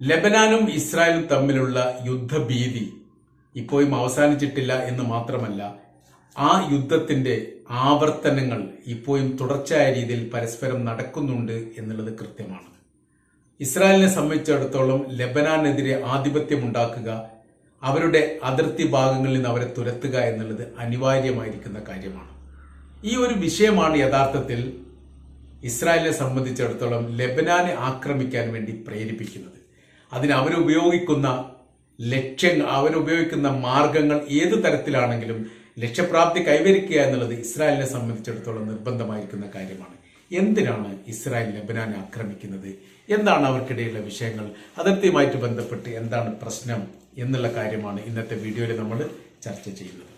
ലബനാനും ഇസ്രായേലും തമ്മിലുള്ള യുദ്ധഭീതി ഇപ്പോഴും അവസാനിച്ചിട്ടില്ല എന്ന് മാത്രമല്ല ആ യുദ്ധത്തിന്റെ ആവർത്തനങ്ങൾ ഇപ്പോഴും തുടർച്ചയായ രീതിയിൽ പരസ്പരം നടക്കുന്നുണ്ട് എന്നുള്ളത് കൃത്യമാണ്. ഇസ്രായേലിനെ സംബന്ധിച്ചിടത്തോളം ലബനാനെതിരെ ആധിപത്യമുണ്ടാക്കുക അവരുടെ അതിർത്തി ഭാഗങ്ങളിൽ നിന്ന് അവരെ തുരത്തുക എന്നുള്ളത് അനിവാര്യമായിരിക്കുന്ന കാര്യമാണ്. ഈ ഒരു വിഷയമാണ് യഥാർത്ഥത്തിൽ ഇസ്രായേലിനെ സംബന്ധിച്ചിടത്തോളം ലബനാനെ ആക്രമിക്കാൻ വേണ്ടി പ്രേരിപ്പിക്കുന്നത്. അതിന് അവരുപയോഗിക്കുന്ന ലക്ഷ്യങ്ങൾ അവരുപയോഗിക്കുന്ന മാർഗങ്ങൾ ഏത് തരത്തിലാണെങ്കിലും ലക്ഷ്യപ്രാപ്തി കൈവരിക്കുക എന്നുള്ളത് ഇസ്രായേലിനെ സംബന്ധിച്ചിടത്തോളം നിർബന്ധമായിരിക്കുന്ന കാര്യമാണ്. എന്തിനാണ് ഇസ്രായേൽ ലബനാനെ ആക്രമിക്കുന്നത്? എന്താണ് അവർക്കിടയിലുള്ള വിഷയങ്ങൾ? അതിർത്തിയുമായിട്ട് ബന്ധപ്പെട്ട് എന്താണ് പ്രശ്നം എന്നുള്ള കാര്യമാണ് ഇന്നത്തെ വീഡിയോയിൽ നമ്മൾ ചർച്ച ചെയ്യുന്നത്.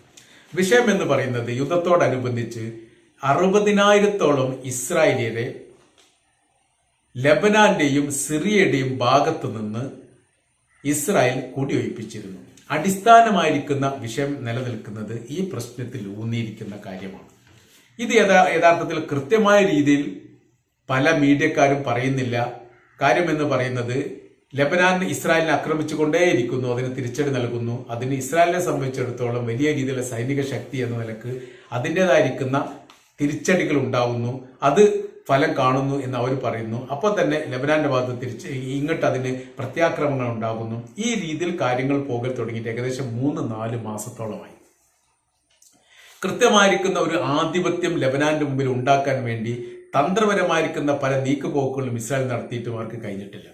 വിഷയം എന്ന് പറയുന്നത് യുദ്ധത്തോടനുബന്ധിച്ച് അറുപതിനായിരത്തോളം ഇസ്രായേലിയരെ ലബനാന്റെയും സിറിയയുടെയും ഭാഗത്തു നിന്ന് ഇസ്രായേൽ കുടിയൊഴിപ്പിച്ചിരുന്നു. അടിസ്ഥാനമായിരിക്കുന്ന വിഷയം നിലനിൽക്കുന്നത് ഈ പ്രശ്നത്തിൽ ഊന്നിയിരിക്കുന്ന കാര്യമാണ്. ഇത് യഥാ യഥാർത്ഥത്തിൽ കൃത്യമായ രീതിയിൽ പല മീഡിയക്കാരും പറയുന്നില്ല. കാര്യമെന്ന് പറയുന്നത് ലബനാൻ ഇസ്രായേലിനെ ആക്രമിച്ചുകൊണ്ടേയിരിക്കുന്നു അതിന് തിരിച്ചടി നൽകുന്നു. അതിന് ഇസ്രായേലിനെ സംബന്ധിച്ചിടത്തോളം വലിയ രീതിയിലുള്ള സൈനിക ശക്തി എന്ന നിലയ്ക്ക് അതിന്റെതായിരിക്കുന്ന തിരിച്ചടികൾ ഉണ്ടാവുന്നു. അത് ഫലം കാണുന്നു എന്ന് അവർ പറയുന്നു. അപ്പോൾ തന്നെ ലബനാന്റെ ഭാഗത്ത് തിരിച്ച് ഇങ്ങോട്ട് അതിന് പ്രത്യാക്രമങ്ങൾ ഉണ്ടാകുന്നു. ഈ രീതിയിൽ കാര്യങ്ങൾ പോകൽ തുടങ്ങിയിട്ട് ഏകദേശം മൂന്ന് നാല് മാസത്തോളമായി. കൃത്യമായിരിക്കുന്ന ഒരു ആധിപത്യം ലബനാന്റെ മുമ്പിൽ ഉണ്ടാക്കാൻ വേണ്ടി തന്ത്രപരമായിരിക്കുന്ന പല നീക്കുപോക്കുകളും ഇസ്രായേൽ നടത്തിയിട്ടും അവർക്ക് കഴിഞ്ഞിട്ടില്ല.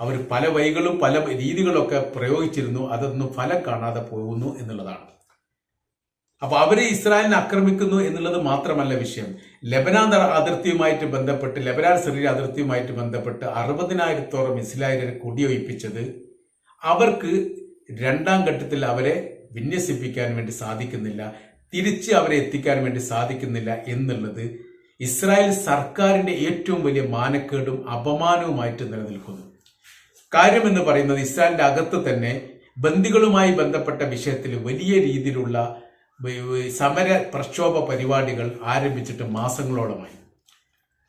അവർ പല വൈകളും പല രീതികളൊക്കെ പ്രയോഗിച്ചിരുന്നു. അതൊന്നും ഫലം കാണാതെ പോകുന്നു എന്നുള്ളതാണ്. അപ്പൊ അവർ ഇസ്രായേലിനെ ആക്രമിക്കുന്നു എന്നുള്ളത് മാത്രമല്ല വിഷയം. ലബനാൻ അതിർത്തിയുമായിട്ട് ബന്ധപ്പെട്ട് ലബനാൻ സിറിയ അതിർത്തിയുമായിട്ട് ബന്ധപ്പെട്ട് അറുപതിനായിരത്തോളം ഇസ്രായേലിനെ കുടിയൊഴിപ്പിച്ചത് അവർക്ക് രണ്ടാം ഘട്ടത്തിൽ അവരെ വിന്യസിപ്പിക്കാൻ വേണ്ടി സാധിക്കുന്നില്ല തിരിച്ച് അവരെ എത്തിക്കാൻ വേണ്ടി സാധിക്കുന്നില്ല എന്നുള്ളത് ഇസ്രായേൽ സർക്കാരിന്റെ ഏറ്റവും വലിയ മാനക്കേടും അപമാനവുമായിട്ട് നിലനിൽക്കുന്നു. കാര്യം എന്ന് പറയുന്നത് ഇസ്രായേലിന്റെ അകത്ത് തന്നെ ബന്ദികളുമായി ബന്ധപ്പെട്ട വിഷയത്തിൽ വലിയ രീതിയിലുള്ള സമര പ്രക്ഷോഭ പരിപാടികൾ ആരംഭിച്ചിട്ട് മാസങ്ങളോളമായി.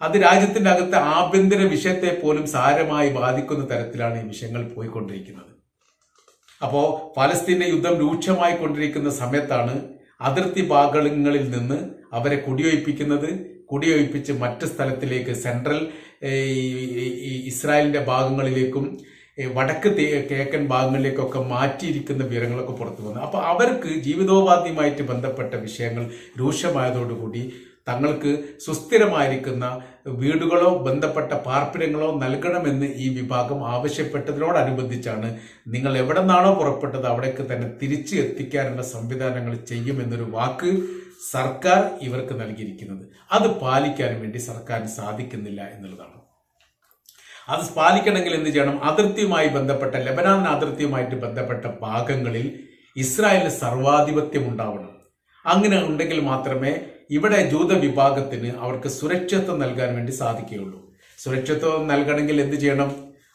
അത് രാജ്യത്തിന്റെ അകത്തെ ആഭ്യന്തര വിഷയത്തെ പോലും സാരമായി ബാധിക്കുന്ന തരത്തിലാണ് ഈ വിഷയങ്ങൾ പോയിക്കൊണ്ടിരിക്കുന്നത്. അപ്പോൾ പലസ്തീന്റെ യുദ്ധം രൂക്ഷമായി കൊണ്ടിരിക്കുന്ന സമയത്താണ് അതിർത്തി ഭാഗങ്ങളിൽ നിന്ന് അവരെ കുടിയൊഴിപ്പിക്കുന്നത്. കുടിയൊഴിപ്പിച്ച് മറ്റ് സ്ഥലത്തിലേക്ക് സെൻട്രൽ ഇസ്രായേലിന്റെ ഭാഗങ്ങളിലേക്കും വടക്ക് കിഴക്കൻ ഭാഗങ്ങളിലേക്കൊക്കെ മാറ്റിയിരിക്കുന്ന വിവരങ്ങളൊക്കെ പുറത്തു വന്നു. അപ്പോൾ അവർക്ക് ജീവിതോപാധിയുമായിട്ട് ബന്ധപ്പെട്ട വിഷയങ്ങൾ രൂക്ഷമായതോടുകൂടി തങ്ങൾക്ക് സുസ്ഥിരമായിരിക്കുന്ന വീടുകളോ ബന്ധപ്പെട്ട പാർപ്പിടങ്ങളോ നൽകണമെന്ന് ഈ വിഭാഗം ആവശ്യപ്പെട്ടതിനോടനുബന്ധിച്ചാണ് നിങ്ങൾ എവിടെ നിന്നാണോ പുറപ്പെട്ടത് അവിടേക്ക് തന്നെ തിരിച്ചു എത്തിക്കാനുള്ള സംവിധാനങ്ങൾ ചെയ്യുമെന്നൊരു വാക്ക് സർക്കാർ ഇവർക്ക് നൽകിയിരിക്കുന്നത്. അത് പാലിക്കാൻ വേണ്ടി സർക്കാരിന് സാധിക്കുന്നില്ല എന്നുള്ളതാണ്. അത് പാലിക്കണമെങ്കിൽ എന്ത് ചെയ്യണം? അതിർത്തിയുമായി ബന്ധപ്പെട്ട ലബനാൻ അതിർത്തിയുമായിട്ട് ബന്ധപ്പെട്ട ഭാഗങ്ങളിൽ ഇസ്രായേലിന് സർവാധിപത്യം ഉണ്ടാവണം. അങ്ങനെ ഉണ്ടെങ്കിൽ മാത്രമേ ഇവിടെ ജൂത വിഭാഗത്തിന് അവർക്ക് സുരക്ഷിതത്വം നൽകാൻ വേണ്ടി സാധിക്കുകയുള്ളൂ. സുരക്ഷിതത്വം നൽകണമെങ്കിൽ എന്ത് ചെയ്യണം?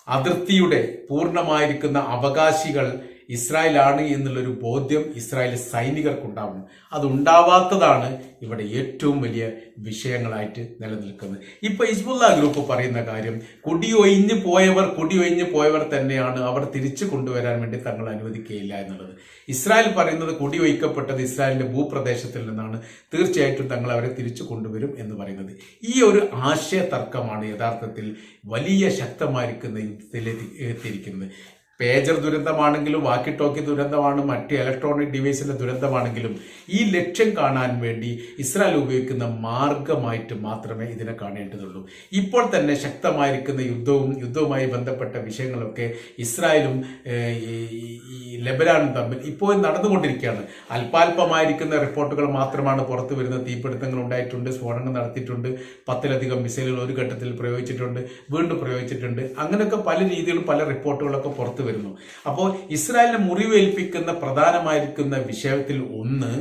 അതിർത്തിയുടെ പൂർണമായിരിക്കുന്ന അവകാശികൾ ഇസ്രായേലാണ് എന്നുള്ളൊരു ബോധ്യം ഇസ്രായേൽ സൈനികർക്കുണ്ടാവണം. അതുണ്ടാവാത്തതാണ് ഇവിടെ ഏറ്റവും വലിയ വിഷയങ്ങളായിട്ട് നിലനിൽക്കുന്നത്. ഇപ്പൊ ഇസ്ബുല്ല ഗ്രൂപ്പ് പറയുന്ന കാര്യം കുടിയൊഴിഞ്ഞ് പോയവർ കുടിയൊഴിഞ്ഞ് പോയവർ തന്നെയാണ് അവർ തിരിച്ചു കൊണ്ടുവരാൻ വേണ്ടി തങ്ങൾ അനുവദിക്കുകയില്ല എന്നുള്ളത്. ഇസ്രായേൽ പറയുന്നത് കുടിയൊഴിക്കപ്പെട്ടത് ഇസ്രായേലിന്റെ ഭൂപ്രദേശത്തിൽ നിന്നാണ്. തീർച്ചയായിട്ടും തങ്ങൾ അവരെ തിരിച്ചു കൊണ്ടുവരും എന്ന് പറയുന്നത്. ഈ ഒരു ആശയ തർക്കമാണ് യഥാർത്ഥത്തിൽ വലിയ ശക്തമായിരിക്കുന്ന യുദ്ധത്തിൽ എത്തിയിരിക്കുന്നത്. പേജർ ദുരന്തമാണെങ്കിലും വാക്കി ടോക്കി ദുരന്തമാണ് മറ്റ് ഇലക്ട്രോണിക് ഡിവൈസിന്റെ ദുരന്തമാണെങ്കിലും ഈ ലക്ഷ്യം കാണാൻ വേണ്ടി ഇസ്രായേൽ ഉപയോഗിക്കുന്ന മാർഗമായിട്ട് മാത്രമേ ഇതിനെ കാണേണ്ടതുള്ളൂ. ഇപ്പോൾ തന്നെ ശക്തമായിരിക്കുന്ന യുദ്ധവും യുദ്ധവുമായി ബന്ധപ്പെട്ട വിഷയങ്ങളൊക്കെ ഇസ്രായേലും ഈ ലബനാനും തമ്മിൽ ഇപ്പോൾ നടന്നുകൊണ്ടിരിക്കുകയാണ്. അല്പാൽപമായിരിക്കുന്ന റിപ്പോർട്ടുകൾ മാത്രമാണ് പുറത്തു വരുന്ന തീപിടുത്തങ്ങൾ ഉണ്ടായിട്ടുണ്ട് സ്ഫോടനം നടത്തിയിട്ടുണ്ട് പത്തിലധികം മിസൈലുകൾ ഒരു ഘട്ടത്തിൽ പ്രയോഗിച്ചിട്ടുണ്ട് വീണ്ടും പ്രയോഗിച്ചിട്ടുണ്ട്. അങ്ങനെയൊക്കെ പല രീതിയിലും പല റിപ്പോർട്ടുകളൊക്കെ പുറത്തു വരുന്നു. അപ്പോൾ ഇസ്രായേലിനെ മുറിവേൽപ്പിക്കുന്ന പ്രധാനമായിരിക്കുന്ന വിഷയത്തിൽ ഒന്ന്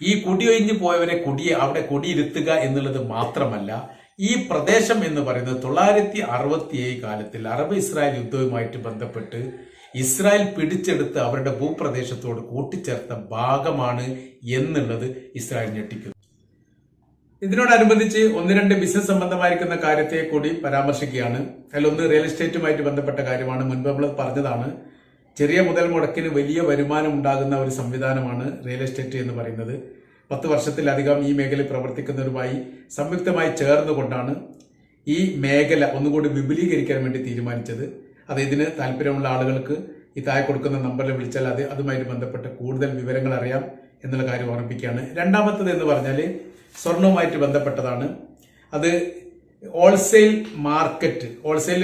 ഈ കുടിയൊഴിഞ്ഞു പോയവരെ കുടിയെ അവിടെ കുടിയിരുത്തുക എന്നുള്ളത് മാത്രമല്ല ഈ പ്രദേശം എന്ന് പറയുന്നത് തൊള്ളായിരത്തി അറുപത്തി ഏഴ് കാലത്തിൽ അറബ് ഇസ്രായേൽ യുദ്ധവുമായിട്ട് ബന്ധപ്പെട്ട് ഇസ്രായേൽ പിടിച്ചെടുത്ത് അവരുടെ ഭൂപ്രദേശത്തോട് കൂട്ടിച്ചേർത്ത ഭാഗമാണ് എന്നുള്ളത് ഇസ്രായേൽ ഞെട്ടിക്കുന്നു. ഇതിനോടനുബന്ധിച്ച് ഒന്ന് രണ്ട് ബിസിനസ് സംബന്ധമായിരിക്കുന്ന കാര്യത്തെ കൂടി പരാമർശിക്കുകയാണ്. അതിലൊന്ന് റിയൽ എസ്റ്റേറ്റുമായിട്ട് ബന്ധപ്പെട്ട കാര്യമാണ്. മുൻപ് നമ്മൾ പറഞ്ഞതാണ് ചെറിയ മുതൽ മുടക്കിന് വലിയ വരുമാനം ഉണ്ടാകുന്ന ഒരു സംവിധാനമാണ് റിയൽ എസ്റ്റേറ്റ് എന്ന് പറയുന്നത്. പത്ത് വർഷത്തിലധികം ഈ മേഖലയിൽ പ്രവർത്തിക്കുന്നവരുമായി സംയുക്തമായി ചേർന്നുകൊണ്ടാണ് ഈ മേഖല ഒന്നുകൂടി വിപുലീകരിക്കാൻ വേണ്ടി തീരുമാനിച്ചത്. അത് ഇതിന് താല്പര്യമുള്ള ആളുകൾക്ക് ഈ താഴെ കൊടുക്കുന്ന നമ്പറിൽ വിളിച്ചാൽ അത് അതുമായിട്ട് ബന്ധപ്പെട്ട കൂടുതൽ വിവരങ്ങൾ അറിയാം എന്നുള്ള കാര്യം ഓർമ്മിപ്പിക്കുകയാണ്. രണ്ടാമത്തത് എന്ന് പറഞ്ഞാൽ സ്വർണവുമായിട്ട് ബന്ധപ്പെട്ടതാണ്. അത് ഹോൾസെയിൽ മാർക്കറ്റ് ഹോൾസെയിൽ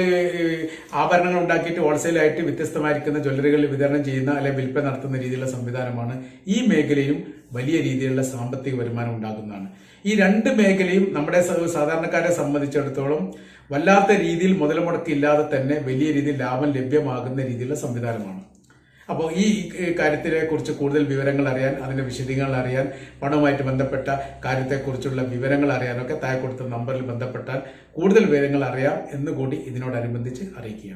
ആഭരണങ്ങൾ ഉണ്ടാക്കിയിട്ട് ഹോൾസെയിലായിട്ട് വ്യത്യസ്തമായിരിക്കുന്ന ജ്വല്ലറികളിൽ വിതരണം ചെയ്യുന്ന അല്ലെങ്കിൽ വിൽപ്പന നടത്തുന്ന രീതിയിലുള്ള സംവിധാനമാണ്. ഈ മേഖലയിലും വലിയ രീതിയിലുള്ള സാമ്പത്തിക വരുമാനം ഉണ്ടാകുന്നതാണ്. ഈ രണ്ട് മേഖലയും നമ്മുടെ സാധാരണക്കാരെ സംബന്ധിച്ചിടത്തോളം വല്ലാത്ത രീതിയിൽ മുതൽ മുടക്കില്ലാതെ തന്നെ വലിയ രീതിയിൽ ലാഭം ലഭ്യമാകുന്ന രീതിയിലുള്ള സംവിധാനമാണ്. അപ്പോൾ ഈ കാര്യത്തിനെ കുറിച്ച് കൂടുതൽ വിവരങ്ങൾ അറിയാൻ അതിന്റെ വിശദീകരണങ്ങൾ അറിയാൻ പണവുമായിട്ട് ബന്ധപ്പെട്ട കാര്യത്തെക്കുറിച്ചുള്ള വിവരങ്ങൾ അറിയാനൊക്കെ താഴെ കൊടുത്ത നമ്പറിൽ ബന്ധപ്പെട്ടാൽ കൂടുതൽ വിവരങ്ങൾ അറിയാം എന്നുകൂടി ഇതിനോടനുബന്ധിച്ച് അറിയിക്കുക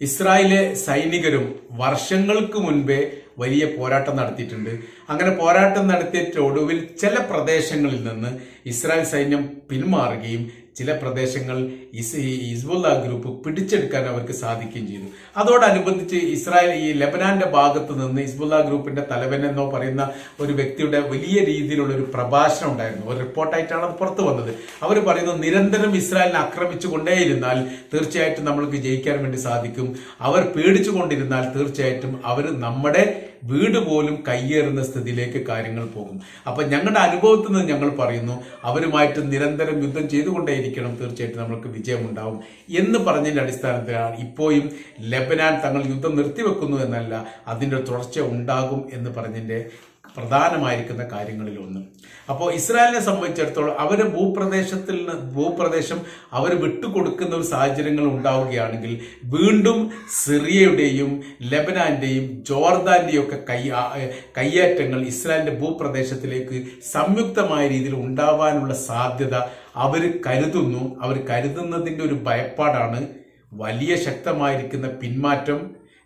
ഇസ്രായേലിലെ സൈനികരും വർഷങ്ങൾക്ക് മുൻപേ വലിയ പോരാട്ടം നടത്തിയിട്ടുണ്ട്. അങ്ങനെ പോരാട്ടം നടത്തിയിട്ട് ഒടുവിൽ ചില പ്രദേശങ്ങളിൽ നിന്ന് ഇസ്രായേൽ സൈന്യം പിന്മാറുകയും ചില പ്രദേശങ്ങൾ ഇസ് ഹിസ്ബുല്ല ഗ്രൂപ്പ് പിടിച്ചെടുക്കാൻ അവർക്ക് സാധിക്കുകയും ചെയ്തു. അതോടനുബന്ധിച്ച് ഇസ്രായേൽ ഈ ലെബനാന്റെ ഭാഗത്ത് നിന്ന് ഹിസ്ബുല്ല ഗ്രൂപ്പിന്റെ തലവൻ എന്നോ പറയുന്ന ഒരു വ്യക്തിയുടെ വലിയ രീതിയിലുള്ള ഒരു പ്രഭാഷണം ഉണ്ടായിരുന്നു. ഒരു റിപ്പോർട്ടായിട്ടാണ് അത് പുറത്തു വന്നത്. അവർ പറയുന്നു നിരന്തരം ഇസ്രായേലിനെ ആക്രമിച്ചു കൊണ്ടേയിരുന്നാൽ തീർച്ചയായിട്ടും നമ്മൾക്ക് ജയിക്കാൻ വേണ്ടി സാധിക്കും. അവർ പേടിച്ചുകൊണ്ടിരുന്നാൽ തീർച്ചയായിട്ടും അവർ നമ്മുടെ വീട് പോലും കയ്യേറുന്ന സ്ഥിതിയിലേക്ക് കാര്യങ്ങൾ പോകും. അപ്പം ഞങ്ങളുടെ അനുഭവത്തിൽ നിന്ന് ഞങ്ങൾ പറയുന്നു അവരുമായിട്ട് നിരന്തരം യുദ്ധം ചെയ്തുകൊണ്ടേയിരിക്കണം തീർച്ചയായിട്ടും നമ്മൾക്ക് വിജയമുണ്ടാവും എന്ന് പറഞ്ഞതിന്റെ അടിസ്ഥാനത്തിലാണ് ഇപ്പോഴും ലെബനാൻ തങ്ങൾ യുദ്ധം നിർത്തിവെക്കുന്നു എന്നല്ല അതിന്റെ തുടർച്ച ഉണ്ടാകും എന്ന് പറഞ്ഞതിന്റെ പ്രധാനമായിരിക്കുന്ന കാര്യങ്ങളിൽ ഒന്ന്. അപ്പോൾ ഇസ്രായേലിനെ സംബന്ധിച്ചിടത്തോളം അവർ ഭൂപ്രദേശത്തിൽ നിന്ന് ഭൂപ്രദേശം അവർ വിട്ടുകൊടുക്കുന്ന ഒരു സാഹചര്യങ്ങൾ ഉണ്ടാവുകയാണെങ്കിൽ വീണ്ടും സിറിയയുടെയും ലെബനാന്റെയും ജോർദാന്റെയും ഒക്കെ കൈ കയ്യേറ്റങ്ങൾ ഇസ്രായേലിന്റെ ഭൂപ്രദേശത്തിലേക്ക് സംയുക്തമായ രീതിയിൽ ഉണ്ടാവാനുള്ള സാധ്യത അവർ കരുതുന്നു. അവർ കരുതുന്നതിന്റെ ഒരു ഭയപ്പാടാണ് വലിയ ശക്തമായിരിക്കുന്ന പിന്മാറ്റം.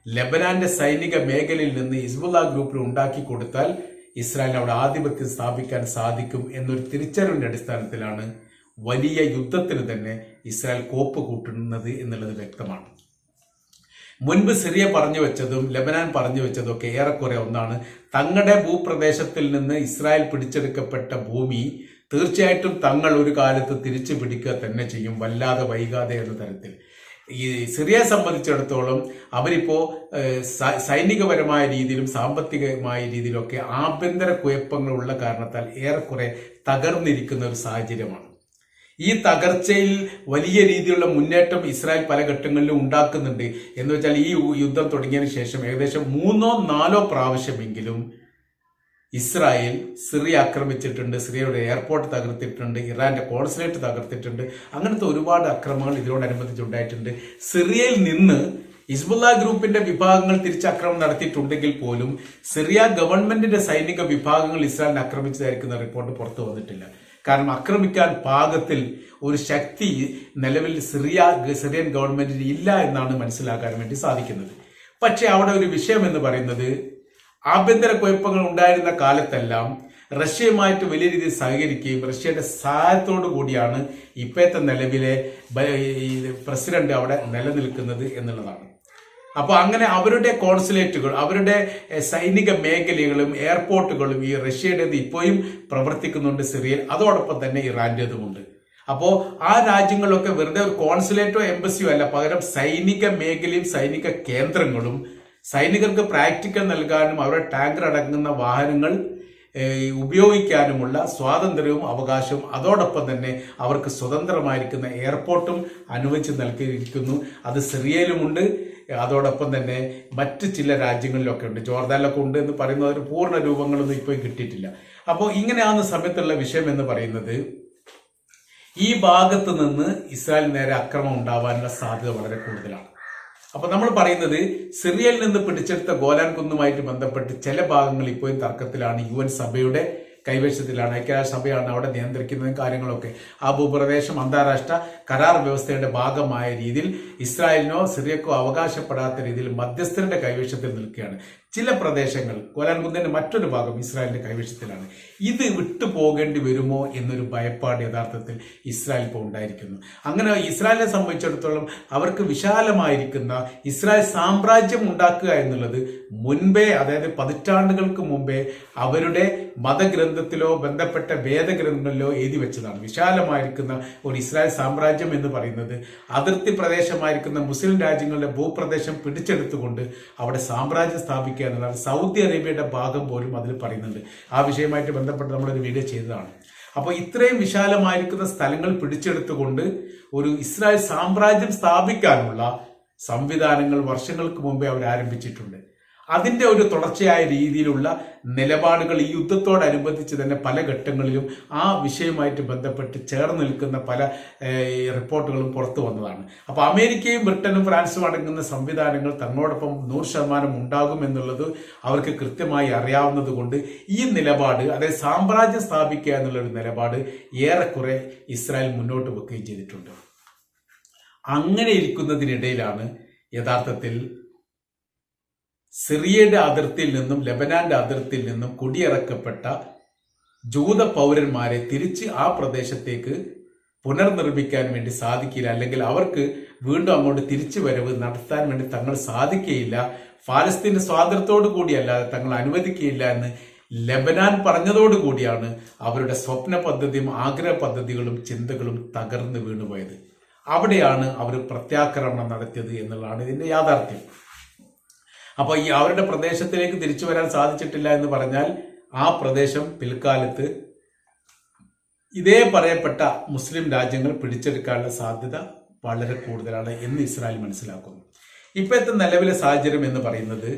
ലെബനാന്റെ സൈനിക മേഖലയിൽ നിന്ന് ഇസ്ബുല ഗ്രൂപ്പിന് ഉണ്ടാക്കി കൊടുത്താൽ ഇസ്രായേലിന് അവിടെ ആധിപത്യം സ്ഥാപിക്കാൻ സാധിക്കും എന്നൊരു തിരിച്ചറിവിന്റെ അടിസ്ഥാനത്തിലാണ് വലിയ യുദ്ധത്തിന് തന്നെ ഇസ്രായേൽ കോപ്പ് കൂട്ടുന്നത് എന്നുള്ളത് വ്യക്തമാണ്. മുൻപ് സിറിയ പറഞ്ഞു വെച്ചതും ലബനാൻ പറഞ്ഞു വെച്ചതും ഒക്കെ ഏറെക്കുറെ ഒന്നാണ്. തങ്ങളുടെ ഭൂപ്രദേശത്തിൽ നിന്ന് ഇസ്രായേൽ പിടിച്ചെടുക്കപ്പെട്ട ഭൂമി തീർച്ചയായിട്ടും തങ്ങൾ ഒരു കാലത്ത് തിരിച്ചു പിടിക്കുക തന്നെ ചെയ്യും വല്ലാതെ വൈകാതെ എന്ന തരത്തിൽ. ഈ സിറിയയെ സംബന്ധിച്ചിടത്തോളം അവരിപ്പോ സൈനികപരമായ രീതിയിലും സാമ്പത്തികമായ രീതിയിലൊക്കെ ആഭ്യന്തര കുഴപ്പങ്ങളുള്ള കാരണത്താൽ ഏറെക്കുറെ തകർന്നിരിക്കുന്ന ഒരു സാഹചര്യമാണ്. ഈ തകർച്ചയിൽ വലിയ രീതിയിലുള്ള മുന്നേറ്റം ഇസ്രായേൽ പല ഘട്ടങ്ങളിലും ഉണ്ടാക്കുന്നുണ്ട്. എന്ന് വെച്ചാൽ ഈ യുദ്ധം തുടങ്ങിയതിനു ശേഷം ഏകദേശം മൂന്നോ നാലോ പ്രാവശ്യമെങ്കിലും ഇസ്രായേൽ സിറിയ ആക്രമിച്ചിട്ടുണ്ട് സിറിയയുടെ എയർപോർട്ട് തകർത്തിട്ടുണ്ട് ഇറാന്റെ കോൺസുലേറ്റ് തകർത്തിട്ടുണ്ട് അങ്ങനത്തെ ഒരുപാട് അക്രമങ്ങൾ ഇതിനോടനുബന്ധിച്ച് ഉണ്ടായിട്ടുണ്ട്. സിറിയയിൽ നിന്ന് ഹിസ്ബുല്ല ഗ്രൂപ്പിന്റെ വിഭാഗങ്ങൾ തിരിച്ചാക്രമണം നടത്തിയിട്ടുണ്ടെങ്കിൽ പോലും സിറിയ ഗവൺമെന്റിന്റെ സൈനിക വിഭാഗങ്ങൾ ഇസ്രായേലിനെ ആക്രമിച്ചതായിരിക്കുന്ന റിപ്പോർട്ട് പുറത്തു വന്നിട്ടില്ല. കാരണം ആക്രമിക്കാൻ പാകത്തിൽ ഒരു ശക്തി നിലവിൽ സിറിയ സിറിയൻ ഗവൺമെന്റിന് ഇല്ല എന്നാണ് മനസ്സിലാക്കാൻ വേണ്ടി സാധിക്കുന്നത്. പക്ഷേ അവിടെ ഒരു വിഷയം എന്ന് പറയുന്നത് ആഭ്യന്തര കുഴപ്പങ്ങൾ ഉണ്ടായിരുന്ന കാലത്തെല്ലാം റഷ്യയുമായിട്ട് വലിയ രീതിയിൽ സഹകരിക്കുകയും റഷ്യയുടെ സഹായത്തോടു കൂടിയാണ് ഇപ്പോഴത്തെ നിലവിലെ പ്രസിഡന്റ് അവിടെ നിലനിൽക്കുന്നത് എന്നുള്ളതാണ്. അപ്പോൾ അങ്ങനെ അവരുടെ കോൺസുലേറ്റുകൾ അവരുടെ സൈനിക മേഖലകളും എയർപോർട്ടുകളും ഈ റഷ്യയുടേത് ഇപ്പോഴും പ്രവർത്തിക്കുന്നുണ്ട് സിറിയയിൽ. അതോടൊപ്പം തന്നെ ഇറാന്റേതുമുണ്ട്. അപ്പോൾ ആ രാജ്യങ്ങളിലൊക്കെ വെറുതെ ഒരു കോൺസുലേറ്റോ എംബസിയോ അല്ല പകരം സൈനിക മേഖലയും സൈനിക കേന്ദ്രങ്ങളും സൈനികർക്ക് പ്രാക്ടിക്കൽ നൽകാനും അവരുടെ ടാങ്കർ അടങ്ങുന്ന വാഹനങ്ങൾ ഉപയോഗിക്കാനുമുള്ള സ്വാതന്ത്ര്യവും അവകാശവും അതോടൊപ്പം തന്നെ അവർക്ക് സ്വതന്ത്രമായിരിക്കുന്ന എയർപോർട്ടും അനുവദിച്ച് നൽകിയിരിക്കുന്നു. അത് സിറിയയിലുമുണ്ട്. അതോടൊപ്പം തന്നെ മറ്റ് ചില രാജ്യങ്ങളിലൊക്കെ ഉണ്ട് ജോർദാനിലൊക്കെ ഉണ്ട് എന്ന് പറയുന്ന ഒരു പൂർണ രൂപങ്ങളൊന്നും ഇപ്പോൾ കിട്ടിയിട്ടില്ല. അപ്പോൾ ഇങ്ങനെയാവുന്ന സമയത്തുള്ള വിഷയം എന്ന് പറയുന്നത് ഈ ഭാഗത്ത് നിന്ന് ഇസ്രായേൽ നേരെ അക്രമം ഉണ്ടാവാനുള്ള സാധ്യത വളരെ കൂടുതലാണ്. അപ്പൊ നമ്മൾ പറയുന്നത് സിറിയയിൽ നിന്ന് പിടിച്ചെടുത്ത ഗോലാൻ കുന്നുമായിട്ട് ബന്ധപ്പെട്ട് ചില ഭാഗങ്ങൾ ഇപ്പോഴും തർക്കത്തിലാണ്. യു എൻ സഭയുടെ കൈവശത്തിലാണ്. ഐക്യരാഷ്ട്രസഭയാണ് അവിടെ നിയന്ത്രിക്കുന്നതും കാര്യങ്ങളൊക്കെ. ആ ഭൂപ്രദേശം അന്താരാഷ്ട്ര കരാർ വ്യവസ്ഥയുടെ ഭാഗമായ രീതിയിൽ ഇസ്രായേലിനോ സിറിയക്കോ അവകാശപ്പെടാത്ത രീതിയിൽ മധ്യസ്ഥരുടെ കൈവശത്തിൽ നിൽക്കുകയാണ്. ചില പ്രദേശങ്ങൾ കോലാൻകുന്നിന്റെ മറ്റൊരു ഭാഗം ഇസ്രായേലിന്റെ കൈവശത്തിലാണ്. ഇത് വിട്ടു പോകേണ്ടി വരുമോ എന്നൊരു ഭയപ്പാട് യഥാർത്ഥത്തിൽ ഇസ്രായേൽ ഇപ്പോൾ ഉണ്ടായിരിക്കുന്നു. അങ്ങനെ ഇസ്രായേലിനെ സംബന്ധിച്ചിടത്തോളം അവർക്ക് വിശാലമായിരിക്കുന്ന ഇസ്രായേൽ സാമ്രാജ്യം ഉണ്ടാക്കുക എന്നുള്ളത് മുൻപേ അതായത് പതിറ്റാണ്ടുകൾക്ക് മുമ്പേ അവരുടെ മതഗ്രന്ഥത്തിലോ ബന്ധപ്പെട്ട വേദഗ്രന്ഥങ്ങളിലോ എഴുതി വെച്ചതാണ്. വിശാലമായിരിക്കുന്ന ഒരു ഇസ്രായേൽ സാമ്രാജ്യം എന്ന് പറയുന്നത് അതിർത്തി പ്രദേശമായിരിക്കുന്ന മുസ്ലിം രാജ്യങ്ങളുടെ ഭൂപ്രദേശം പിടിച്ചെടുത്തുകൊണ്ട് അവിടെ സാമ്രാജ്യം സ്ഥാപിക്കുക എന്നതാണ് സൗദി അറേബ്യയുടെ ഭാഗം പോലും അതിൽ പറയുന്നുണ്ട്. ആ വിഷയമായിട്ട് ബന്ധപ്പെട്ട് നമ്മളൊരു വീഡിയോ ചെയ്തതാണ്. അപ്പോൾ ഇത്രയും വിശാലമായിരിക്കുന്ന സ്ഥലങ്ങൾ പിടിച്ചെടുത്തുകൊണ്ട് ഒരു ഇസ്രായേൽ സാമ്രാജ്യം സ്ഥാപിക്കാനുള്ള സംവിധാനങ്ങൾ വർഷങ്ങൾക്ക് മുമ്പേ അവർ ആരംഭിച്ചിട്ടുണ്ട്. അതിന്റെ ഒരു തുടർച്ചയായ രീതിയിലുള്ള നിലപാടുകൾ ഈ യുദ്ധത്തോടനുബന്ധിച്ച് തന്നെ പല ഘട്ടങ്ങളിലും ആ വിഷയവുമായിട്ട് ബന്ധപ്പെട്ട് ചേർന്ന് നിൽക്കുന്ന പല റിപ്പോർട്ടുകളും പുറത്തു വന്നതാണ്. അപ്പോൾ അമേരിക്കയും ബ്രിട്ടനും ഫ്രാൻസും അടങ്ങുന്ന സംവിധാനങ്ങൾ തങ്ങളോടൊപ്പം നൂറ് ശതമാനം ഉണ്ടാകും എന്നുള്ളത് അവർക്ക് കൃത്യമായി അറിയാവുന്നതുകൊണ്ട് ഈ നിലപാട് അതായത് സാമ്രാജ്യം സ്ഥാപിക്കുക എന്നുള്ളൊരു നിലപാട് ഏറെക്കുറെ ഇസ്രായേൽ മുന്നോട്ട് വെക്കുകയും ചെയ്തിട്ടുണ്ട്. അങ്ങനെ ഇരിക്കുന്നതിനിടയിലാണ് യഥാർത്ഥത്തിൽ സിറിയയുടെ അതിർത്തിയിൽ നിന്നും ലബനാന്റെ അതിർത്തിയിൽ നിന്നും കുടിയിറക്കപ്പെട്ട ജൂത പൗരന്മാരെ തിരിച്ച് ആ പ്രദേശത്തേക്ക് പുനർനിർമ്മിക്കാൻ വേണ്ടി സാധിക്കില്ല. അല്ലെങ്കിൽ അവർക്ക് വീണ്ടും അങ്ങോട്ട് തിരിച്ചു വരവ് നടത്താൻ വേണ്ടി തങ്ങൾ സാധിക്കുകയില്ല ഫാലസ്തീന്റെ സ്വാതന്ത്ര്യത്തോടു കൂടിയല്ലാതെ തങ്ങൾ അനുവദിക്കുകയില്ല എന്ന് ലബനാൻ പറഞ്ഞതോടുകൂടിയാണ് അവരുടെ സ്വപ്ന പദ്ധതിയും ആഗ്രഹ പദ്ധതികളും ചിന്തകളും തകർന്നു വീണുപോയത്. അവിടെയാണ് അവർ പ്രത്യാക്രമണം നടത്തിയത് എന്നുള്ളതാണ് ഇതിന്റെ യാഥാർത്ഥ്യം. അപ്പൊ ഈ അവരുടെ പ്രദേശത്തിലേക്ക് തിരിച്ചു വരാൻ സാധിച്ചിട്ടില്ല എന്ന് പറഞ്ഞാൽ ആ പ്രദേശം പിൽക്കാലത്ത് ഇതേ പറയപ്പെട്ട മുസ്ലിം രാജ്യങ്ങൾ പിടിച്ചെടുക്കാനുള്ള സാധ്യത വളരെ കൂടുതലാണ് എന്ന് ഇസ്രായേൽ മനസ്സിലാക്കുന്നു. ഇപ്പോഴത്തെ നിലവിലെ സാഹചര്യം എന്ന് പറയുന്നത്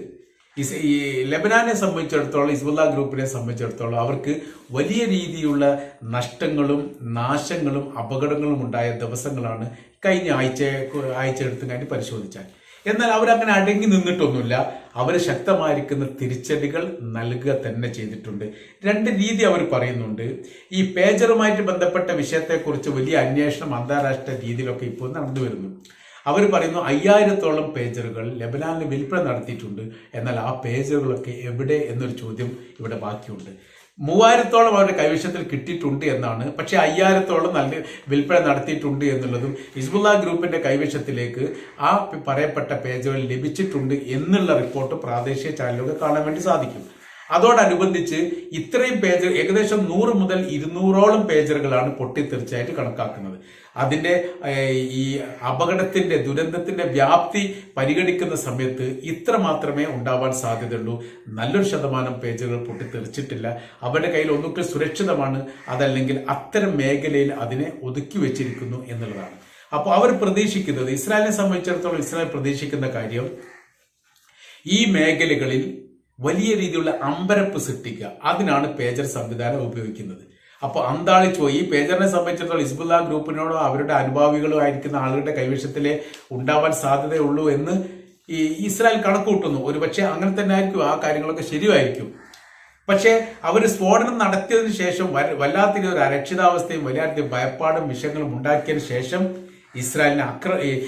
ഈ ലബനാനെ സംബന്ധിച്ചിടത്തോളം ഇസ്ബുല്ല ഗ്രൂപ്പിനെ സംബന്ധിച്ചിടത്തോളം അവർക്ക് വലിയ രീതിയിലുള്ള നഷ്ടങ്ങളും നാശങ്ങളും അപകടങ്ങളും ഉണ്ടായ ദിവസങ്ങളാണ് കഴിഞ്ഞ ആഴ്ച ആഴ്ച എടുത്ത് കഴിഞ്ഞ് പരിശോധിച്ചാൽ. എന്നാൽ അവരങ്ങനെ അടങ്ങി നിന്നിട്ടൊന്നുമില്ല. അവർ ശക്തമായിരിക്കുന്ന തിരിച്ചടികൾ നൽകുക തന്നെ ചെയ്തിട്ടുണ്ട്. രണ്ട് രീതി അവർ പറയുന്നുണ്ട്. ഈ പേജറുമായിട്ട് ബന്ധപ്പെട്ട വിഷയത്തെക്കുറിച്ച് വലിയ അന്വേഷണം അന്താരാഷ്ട്ര രീതിയിലൊക്കെ ഇപ്പോൾ നടന്നു വരുന്നു. അവർ പറയുന്നു അയ്യായിരത്തോളം പേജറുകൾ ലബനാനിൽ വിൽപ്പന നടത്തിയിട്ടുണ്ട്. എന്നാൽ ആ പേജറുകളൊക്കെ എവിടെ? എന്നൊരു ചോദ്യം ഇവിടെ ബാക്കിയുണ്ട്. മൂവായിരത്തോളം അവരുടെ കൈവശത്തിൽ കിട്ടിയിട്ടുണ്ട് എന്നാണ്. പക്ഷെ അയ്യായിരത്തോളം നല്ല വിൽപ്പന നടത്തിയിട്ടുണ്ട് എന്നുള്ളതും ഹിസ്ബുല്ല ഗ്രൂപ്പിന്റെ കൈവശത്തിലേക്ക് ആ പറയപ്പെട്ട പേജുകൾ ലഭിച്ചിട്ടുണ്ട് എന്നുള്ള റിപ്പോർട്ട് പ്രാദേശിക ചാനലുകൾ കാണാൻ വേണ്ടി സാധിക്കും. അതോടനുബന്ധിച്ച് ഇത്രയും പേജ് ഏകദേശം നൂറ് മുതൽ ഇരുന്നൂറോളം പേജറുകളാണ് പൊട്ടിത്തെറിച്ചായിട്ട് കണക്കാക്കുന്നത്. അതിന്റെ ഈ അപകടത്തിന്റെ ദുരന്തത്തിന്റെ വ്യാപ്തി പരിഗണിക്കുന്ന സമയത്ത് ഇത്ര മാത്രമേ ഉണ്ടാവാൻ സാധ്യതയുള്ളൂ. നല്ലൊരു ശതമാനം പേജുകൾ പൊട്ടിത്തെറിച്ചിട്ടില്ല. അവരുടെ കയ്യിൽ ഒന്നുകിൽ സുരക്ഷിതമാണ് അതല്ലെങ്കിൽ അത്തരം മേഖലയിൽ അതിനെ ഒതുക്കി വെച്ചിരിക്കുന്നു എന്നുള്ളതാണ്. അപ്പോൾ അവർ പ്രതീക്ഷിക്കുന്നത് ഇസ്രായേലിനെ സംബന്ധിച്ചിടത്തോളം ഇസ്രായേൽ പ്രതീക്ഷിക്കുന്ന കാര്യം ഈ മേഖലകളിൽ വലിയ രീതിയിലുള്ള അമ്പരപ്പ് സൃഷ്ടിക്കുക. അതിനാണ് പേജർ സംവിധാനം ഉപയോഗിക്കുന്നത്. അപ്പോൾ അന്താളിച്ചു പോയി. ഈ പേജറിനെ സംബന്ധിച്ചിടത്തോളം ഹിസ്ബുല്ല ഗ്രൂപ്പിനോടോ അവരുടെ അനുഭാവികളോ ആയിരിക്കുന്ന ആളുകളുടെ കൈവശത്തിലേ ഉണ്ടാവാൻ സാധ്യതയുള്ളൂ എന്ന് ഈ ഇസ്രായേൽ കണക്കൂട്ടുന്നു. ഒരുപക്ഷെ അങ്ങനെ തന്നെ ആയിരിക്കും. ആ കാര്യങ്ങളൊക്കെ ശരിയായിരിക്കും. പക്ഷേ അവർ സ്ഫോടനം നടത്തിയതിനു ശേഷം വല്ലാത്ത ഒരു അരക്ഷിതാവസ്ഥയും വല്ലാത്ത ഭയപ്പാടും വിഷയങ്ങളും ഉണ്ടാക്കിയതിനു ശേഷം ഇസ്രായേലിനെ ആക്ര ഈ-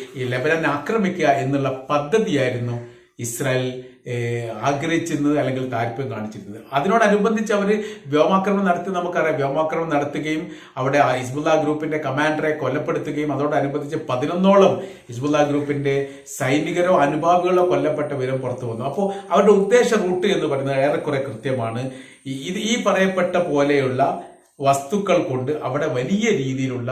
ആക്രമിക്കുക എന്നുള്ള പദ്ധതിയായിരുന്നു ഇസ്രായേൽ ആഗ്രഹിച്ചിരുന്നത് അല്ലെങ്കിൽ താല്പര്യം കാണിച്ചിരുന്നത്. അതിനോടനുബന്ധിച്ച് അവർ വ്യോമാക്രമണം നടത്തി നമുക്കറിയാം വ്യോമാക്രമണം നടത്തുകയും അവിടെ ഹിസ്ബുല്ല ഗ്രൂപ്പിന്റെ കമാൻഡറെ കൊല്ലപ്പെടുത്തുകയും അതോടനുബന്ധിച്ച് പതിനൊന്നോളം ഹിസ്ബുല്ല ഗ്രൂപ്പിന്റെ സൈനികരോ അനുഭാവികളോ കൊല്ലപ്പെട്ട വിവരം പുറത്തു വന്നു. അപ്പോൾ അവരുടെ ഉദ്ദേശ റൂട്ട് എന്ന് പറയുന്നത് ഏറെക്കുറെ കൃത്യമാണ്. ഇത് ഈ പറയപ്പെട്ട പോലെയുള്ള വസ്തുക്കൾ കൊണ്ട് അവിടെ വലിയ രീതിയിലുള്ള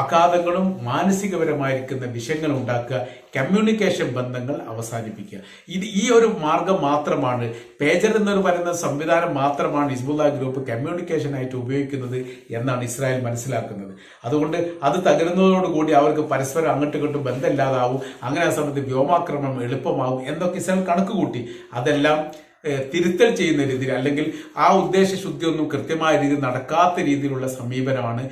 ആഘാതങ്ങളും മാനസികപരമായിരിക്കുന്ന വിഷയങ്ങൾ ഉണ്ടാക്കുക കമ്മ്യൂണിക്കേഷൻ ബന്ധങ്ങൾ അവസാനിപ്പിക്കുക. ഇത് ഈ ഒരു മാർഗം മാത്രമാണ്. പേജർ എന്നൊരു പറയുന്ന സംവിധാനം മാത്രമാണ് ഹിസ്ബുല്ല ഗ്രൂപ്പ് കമ്മ്യൂണിക്കേഷൻ ആയിട്ട് ഉപയോഗിക്കുന്നത് എന്നാണ് ഇസ്രായേൽ മനസ്സിലാക്കുന്നത്. അതുകൊണ്ട് അത് തകരുന്നതോടുകൂടി അവർക്ക് പരസ്പരം അങ്ങോട്ടും ഇങ്ങോട്ടും ബന്ധമില്ലാതാവും. അങ്ങനെ ആ സമയത്ത് വ്യോമാക്രമണം എളുപ്പമാകും എന്നൊക്കെ ഇസ്രായേൽ കണക്ക് കൂട്ടി അതെല്ലാം തിരുത്തൽ ചെയ്യുന്ന രീതിയിൽ അല്ലെങ്കിൽ ആ ഉദ്ദേശ ശുദ്ധിയൊന്നും കൃത്യമായ രീതിയിൽ നടക്കാത്ത രീതിയിലുള്ള സമീപനമാണ്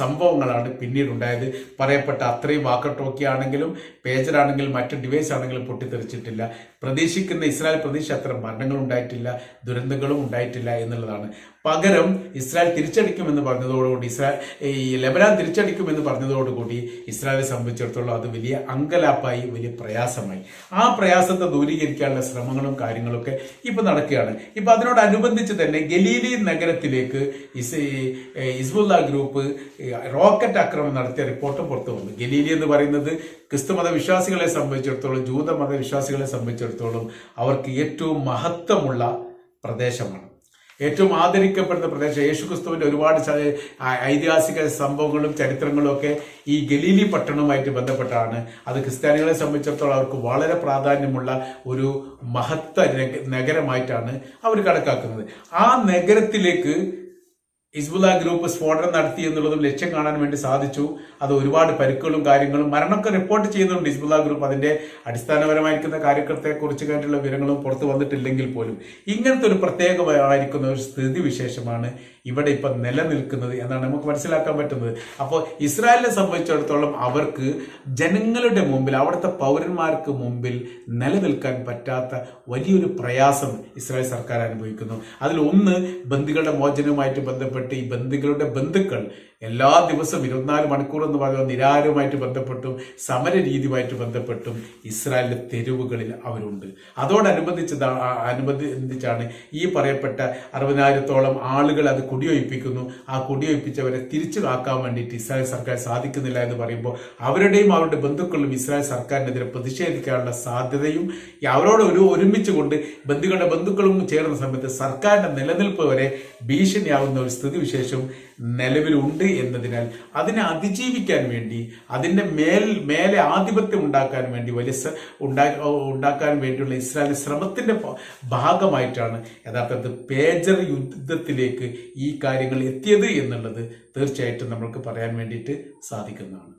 സംഭവങ്ങളാണ് പിന്നീട് ഉണ്ടായത് പറയപ്പെട്ട അത്രയും വാക്കർ ടോക്കി ആണെങ്കിലും പേജർ ആണെങ്കിലും മറ്റ് ഡിവൈസ് ആണെങ്കിലും പൊട്ടിത്തെറിച്ചിട്ടില്ല. പ്രതീക്ഷിക്കുന്ന ഇസ്രായേൽ പ്രതീക്ഷ അത്ര മരണങ്ങൾ ഉണ്ടായിട്ടില്ല ദുരന്തങ്ങളും ഉണ്ടായിട്ടില്ല എന്നുള്ളതാണ്. പകരം ഇസ്രായേൽ തിരിച്ചടിക്കുമെന്ന് പറഞ്ഞതോടുകൂടി ഇസ്രായേൽ ഈ ലബനാൻ തിരിച്ചടിക്കുമെന്ന് പറഞ്ഞതോടുകൂടി ഇസ്രായേലിനെ സംബന്ധിച്ചിടത്തോളം അത് വലിയ അങ്കലാപ്പായി വലിയ പ്രയാസമായി. ആ പ്രയാസത്തെ ദൂരീകരിക്കാനുള്ള ശ്രമങ്ങളും കാര്യങ്ങളൊക്കെ ഇപ്പൊ നടക്കുകയാണ്. ഇപ്പൊ അതിനോടനുബന്ധിച്ച് തന്നെ ഗലീലി നഗരത്തിലേക്ക് ഇസ് ഇസ്ബുല്ല ഗ്രൂപ്പ് റോക്കറ്റ് ആക്രമണം നടത്തിയ റിപ്പോർട്ടും പുറത്തു വന്നു. ഗലീലി എന്ന് പറയുന്നത് ക്രിസ്തുമത വിശ്വാസികളെ സംബന്ധിച്ചിടത്തോളം ജൂതമത വിശ്വാസികളെ സംബന്ധിച്ചിടത്തോളം അവർക്ക് ഏറ്റവും മഹത്വമുള്ള പ്രദേശമാണ്. ഏറ്റവും ആദരിക്കപ്പെടുന്ന പ്രദേശം യേശുക്രിസ്തുവിന്റെ ഒരുപാട് ഐതിഹാസിക സംഭവങ്ങളും ചരിത്രങ്ങളും ഒക്കെ ഈ ഗലീലി പട്ടണവുമായിട്ട് ബന്ധപ്പെട്ടാണ്. അത് ക്രിസ്ത്യാനികളെ സംബന്ധിച്ചിടത്തോളം അവർക്ക് വളരെ പ്രാധാന്യമുള്ള ഒരു മഹത്ത നഗരമായിട്ടാണ് അവർ കണക്കാക്കുന്നത്. ആ നഗരത്തിലേക്ക് ഹിസ്ബുല്ല ഗ്രൂപ്പ് സ്ഫോടനം നടത്തി എന്നുള്ളതും ലക്ഷ്യം കാണാൻ വേണ്ടി സാധിച്ചു. അത് ഒരുപാട് പരുക്കുകളും കാര്യങ്ങളും മരണമൊക്കെ റിപ്പോർട്ട് ചെയ്യുന്നുണ്ട് ഹിസ്ബുല ഗ്രൂപ്പ്. അതിന്റെ അടിസ്ഥാനപരമായിരിക്കുന്ന കാര്യത്തെ കുറിച്ച് കണ്ടിട്ടുള്ള വിവരങ്ങളും പുറത്തു വന്നിട്ടില്ലെങ്കിൽ പോലും ഇങ്ങനത്തെ ഒരു പ്രത്യേകമായിരിക്കുന്ന ഒരു സ്ഥിതി വിശേഷമാണ് ഇവിടെ ഇപ്പൊ നിലനിൽക്കുന്നത് എന്നാണ് നമുക്ക് മനസ്സിലാക്കാൻ പറ്റുന്നത്. അപ്പോൾ ഇസ്രായേലിനെ സംബന്ധിച്ചിടത്തോളം അവർക്ക് ജനങ്ങളുടെ മുമ്പിൽ അവിടുത്തെ പൗരന്മാർക്ക് മുമ്പിൽ നിലനിൽക്കാൻ പറ്റാത്ത വലിയൊരു പ്രയാസം ഇസ്രായേൽ സർക്കാർ അനുഭവിക്കുന്നു. അതിൽ ഒന്ന് ബന്ദികളുടെ മോചനവുമായിട്ട് ബന്ധപ്പെട്ട് ഈ ബന്ധുക്കളുടെ ബന്ധുക്കൾ എല്ലാ ദിവസവും ഇരുപത്തിനാല് മണിക്കൂർ എന്ന് പറയുന്ന നിരാരവുമായിട്ട് ബന്ധപ്പെട്ടും സമര രീതിയുമായിട്ട് ബന്ധപ്പെട്ടും ഇസ്രായേലിലെ തെരുവുകളിൽ അവരുണ്ട്. അതോടനുബന്ധിച്ചതാണ് അനുബന്ധിച്ചാണ് ഈ പറയപ്പെട്ട അറുപതിനായിരത്തോളം ആളുകൾ അത് കുടിയൊഴിപ്പിക്കുന്നു. ആ കുടിയൊഴിപ്പിച്ചവരെ തിരിച്ചു കാക്കാൻ വേണ്ടിയിട്ട് ഇസ്രായേൽ സർക്കാർ സാധിക്കുന്നില്ല എന്ന് പറയുമ്പോൾ അവരുടെയും അവരുടെ ബന്ധുക്കളും ഇസ്രായേൽ സർക്കാരിനെതിരെ പ്രതിഷേധിക്കാനുള്ള സാധ്യതയും അവരോട് ഒരു ഒരുമിച്ച് കൊണ്ട് ബന്ധുക്കളുടെ ബന്ധുക്കളും ചേർന്ന സമയത്ത് സർക്കാരിന്റെ നിലനിൽപ്പ് വരെ ഭീഷണിയാവുന്ന ഒരു സ്ഥിതിവിശേഷം നിലവിലുണ്ട് എന്നതിനാൽ അതിനെ അതിജീവിക്കാൻ വേണ്ടി അതിന്റെ മേൽ മേലെ ആധിപത്യം ഉണ്ടാക്കാൻ വേണ്ടി വലിയ ഉണ്ടാ- ഉണ്ടാക്കാൻ വേണ്ടിയുള്ള ഇസ്രായേൽ ശ്രമത്തിന്റെ ഭാഗമായിട്ടാണ് യഥാർത്ഥത്തിൽ പേജർ യുദ്ധത്തിലേക്ക് ഈ കാര്യങ്ങൾ എത്തിയത് എന്നുള്ളത് തീർച്ചയായിട്ടും നമ്മൾക്ക് പറയാൻ വേണ്ടിയിട്ട് സാധിക്കുന്നതാണ്.